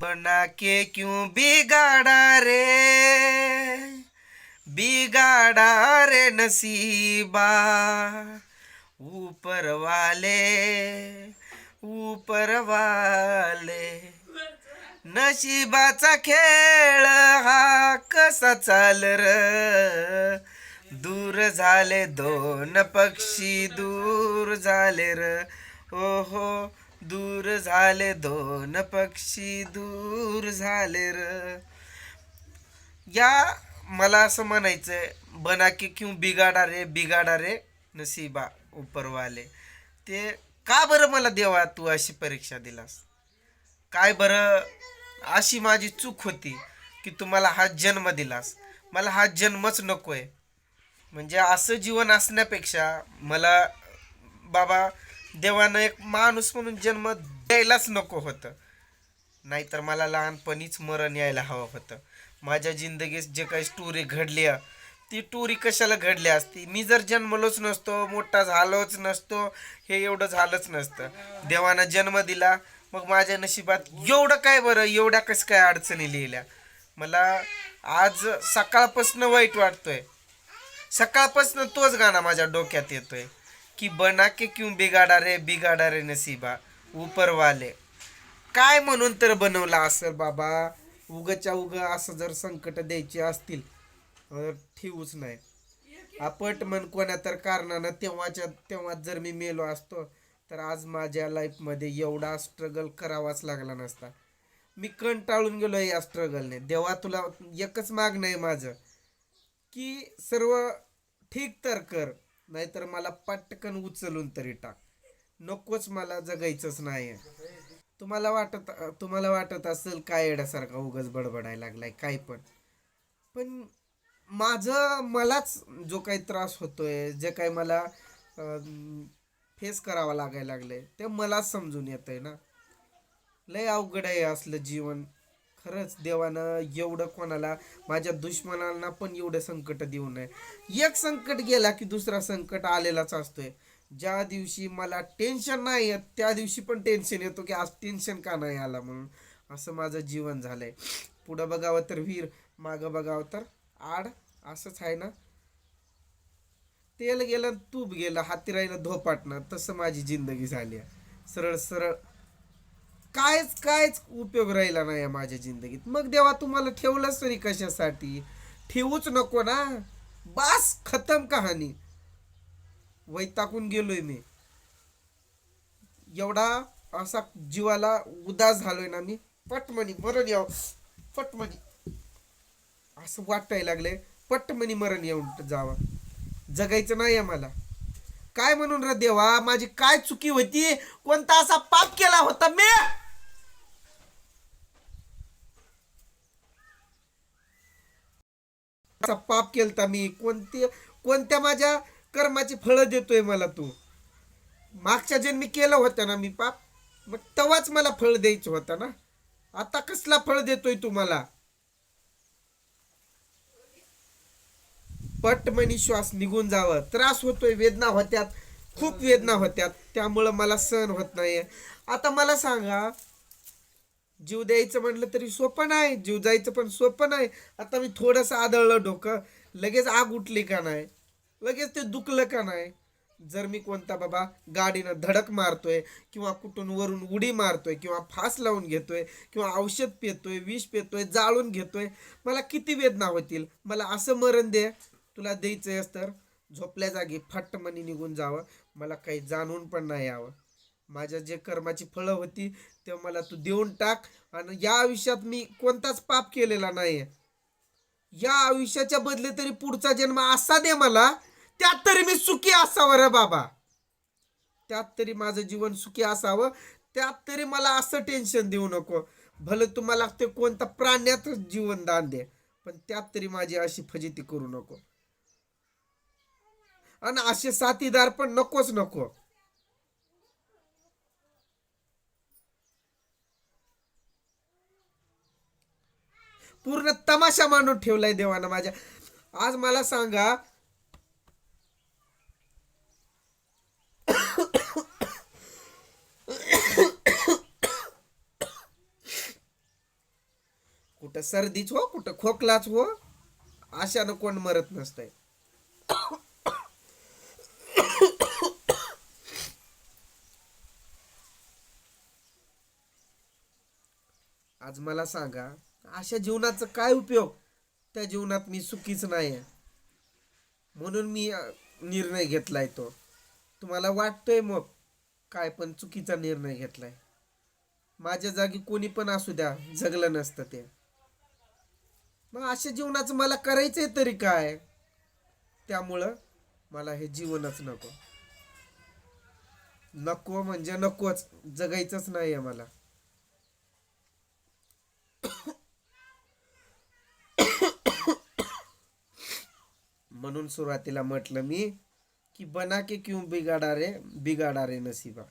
बना के क्यों बिगाड़ा रे? बिगाड़ा रे नसीबा। ऊपर वाले ऊपर वाले। नशिबाचा खेळ हा कसा चाल र? दूर झाले दोन पक्षी दूर झाले र. हो हो दूर झाले दोन पक्षी दूर झाले र. या मला असं म्हणायचं बना के क्यू बिगाडा रे बिगाडा रे नसीबा उपरवाले. ते का बरं मला देवा तू अशी परीक्षा दिलास? काय बरं अशी माझी चूक होती की तू मला हा जन्म दिलास? मला हा जन्मच नकोय. म्हणजे असं जीवन असण्यापेक्षा मला बाबा देवानं एक माणूस म्हणून जन्म द्यायलाच नको होतं. नाहीतर मला लहानपणीच मरण यायला हवं होतं. माझ्या जिंदगीत जे काही स्टोरी घडली आहे, ती टुरी कशाला घडली असती? मी जर जन्मलोच नसतो मोठा झालोच नसतो हे एवढं झालंच नसतं. देवानं जन्म दिला मग माझ्या नशिबात एवढं काय बरं एवढ्या कसं काय अडचणी लिहिल्या? मला आज सकाळपासनं वाईट वाटतोय. सकाळपासनं तोच गाणं माझ्या डोक्यात येतोय. की बना के क्यों बिगाडा रे बिगाडा रे नसीबा ऊपर वाले काय म्हणून तर बनवला असेल बाबा? उगच्या उग असं जर संकट द्यायची असतील तर ठेवूच नाही. आपट म्हण कोणा तर कारणानं तेव्हाच्या तेव्हाच जर मी मेलो असतो तर आज माझ्या लाईफमध्ये एवढा स्ट्रगल करावाच लागला नसता. मी कंटाळून गेलो या स्ट्रगलने देवा तुला एकच मागणं आहे माझं की सर्व ठीक तर कर. नाहीतर मला पटकन उचलून तरी टाक. नकोच मला जगायचंच नाही तुम्हाला वाटत तुम्हाला वाटत असेल काय येड्यासारखा उगाच बडबडायला लागलाय काय पण. पण माझं मलाच जो काही त्रास होतोय जे काही मला फेस करावा लागायला आहे ते मलाच समजून येतं आहे ना. लय अवघड आहे असलं जीवन. खरंच देवानं एवढं कोणाला माझ्या दुश्मनांना पण एवढं संकट देऊ नये. एक संकट गेला की दुसरा संकट आलेलाच असतोय. ज्या दिवशी मला टेन्शन नाही येत त्या दिवशी पण टेन्शन येतो की आज टेन्शन का नाही आला म्हणून. असं माझं जीवन झालंय. पुढं बघावं तर वीर मागं बघावं तर आड असंच आहे ना? तेल गेलं तूप गेलं हाती राहिलं धोपाटणं तसं माझी जिंदगी झाली आहे. सरळ सरळ कायच कायच उपयोग राहिला नाही या माझ्या जिंदगीत. मग देवा तुम्हाला ठेवलंच तरी कशासाठी? ठेवूच नको ना. बास खतम कहाणी. वैताकून गेलोय मी. एवढा असा जीवाला उदास झालोय ना मी. पटमणी मरण याव पटमणी असं वाटायला लागले पटमणी मरण येऊन जावा. जगायचं नाही आम्हाला. मला काय म्हणून र देवा? माझी काय चुकी होती? कोणता असा पाप केला होता मी? असा पाप केलता मी. कोणते कोणत्या माझ्या कर्माची फळं देतोय मला तू? मागच्या जन्मी केलं होतं ना मी पाप मग तेव्हाच मला फळ द्यायचं होतं ना? आता कसला फळ देतोय तू पटमनी श्वास निघून जावं. त्रास होतोय वेदना होत्यात. खूप वेदना होत्यात. त्यामुळं मला सहन होत नाहीये. आता मला सांगा जीव द्यायचं म्हटलं तरी सोपं नाही जीव जायचं पण सोपं नाही. आता मी थोडंसं आदळलं डोकं. लगेच आग उठली का नाही? लगेच ते दुखलं का नाही? जर मी कोणता बाबा गाडीनं धडक मारतोय किंवा कुठून वरून उडी मारतोय किंवा फास लावून घेतोय किंवा औषध पेतोय विष पेतोय जाळून घेतोय मला किती वेदना होतील? मला असं मरण दे. तुला द्यायचं आहेस तर झोपल्या जागी फट्टमनी निघून जावं. मला काही जाणून पण नाही यावं. माझ्या जे कर्माची फळं होती ते मला तू देऊन टाक आणि या आयुष्यात मी कोणताच पाप केलेला नाही या आयुष्याच्या बदले तरी पुढचा जन्म असा दे मला त्यात तरी मी सुखी असावं रे बाबा. त्यात तरी माझं जीवन सुखी असावं. त्यात तरी मला असं टेन्शन देऊ नको. भलं तुम्हाला ते कोणता प्राण्यात जीवन दान दे पण त्यात तरी माझी अशी फजिती करू नको. आणि असे साथीदार पण नकोच नको. पूर्ण तमाशा मांडून ठेवलाय देवानं माझ्या. आज मला सांगा कुठं सर्दीच हो कुठं खोकलाच हो अशानं कोण मरत नसतंय. आज मला सांगा अशा जीवनाचा काय उपयोग? त्या जीवनात मी सुखीच नाही आहे म्हणून मी निर्णय घेतलाय तो. तुम्हाला वाटतोय मग काय पण चुकीचा निर्णय घेतलाय. माझ्या जागी कोणी पण असू द्या जगलं नसतं ते. मग अशा जीवनाचं मला करायचंय तरी काय? त्यामुळं मला हे जीवनच नको. नको म्हणजे नकोच जगायचंच नाही आहे मला. म्हणून सुरुवातीला म्हटलं मी की बना के क्यों बिगाड़ा रे? बिगाड़ा रे नसीबा.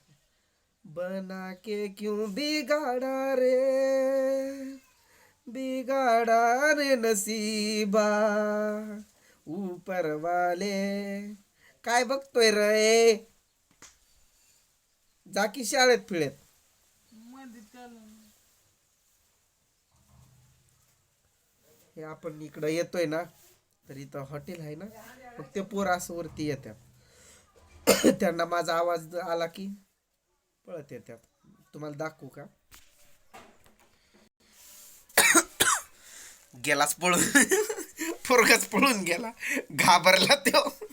बना के क्यों बिगाड़ा रे? बिगाड़ा रे नसीबा. ऊपर वाले. काय बघतोय रे? जा की शाळेत फिळेत हे आपण इकडं येतोय ना तर इथं हॉटेल आहे ना मग ते पोर असं वरती येतात. त्यांना माझा आवाज आला की पळत येतात. तुम्हाला दाखवू का? गेलाच पळून. पोरगाच पळून गेला. घाबरला तो.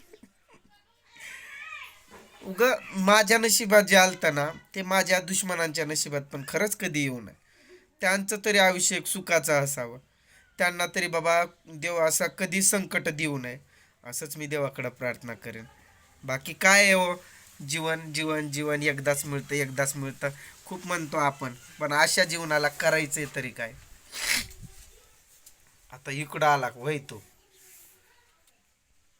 उग माझ्या नशिबात जे आलतं ना ते माझ्या दुश्मनांच्या नशिबात पण खरंच कधी येऊ नये. त्यांचं तरी आयुष्य एक सुखाचं असावं. त्यांना तरी बाबा देव असा कधी संकट देऊ नये असंच मी देवाकडं प्रार्थना करेन. बाकी काय आहे हो जीवन जीवन जीवन एकदाच मिळतं एकदाच मिळतं खूप म्हणतो आपण पण अशा जीवनाला करायचं आहे तरी काय? आता इकडं आला वय तू.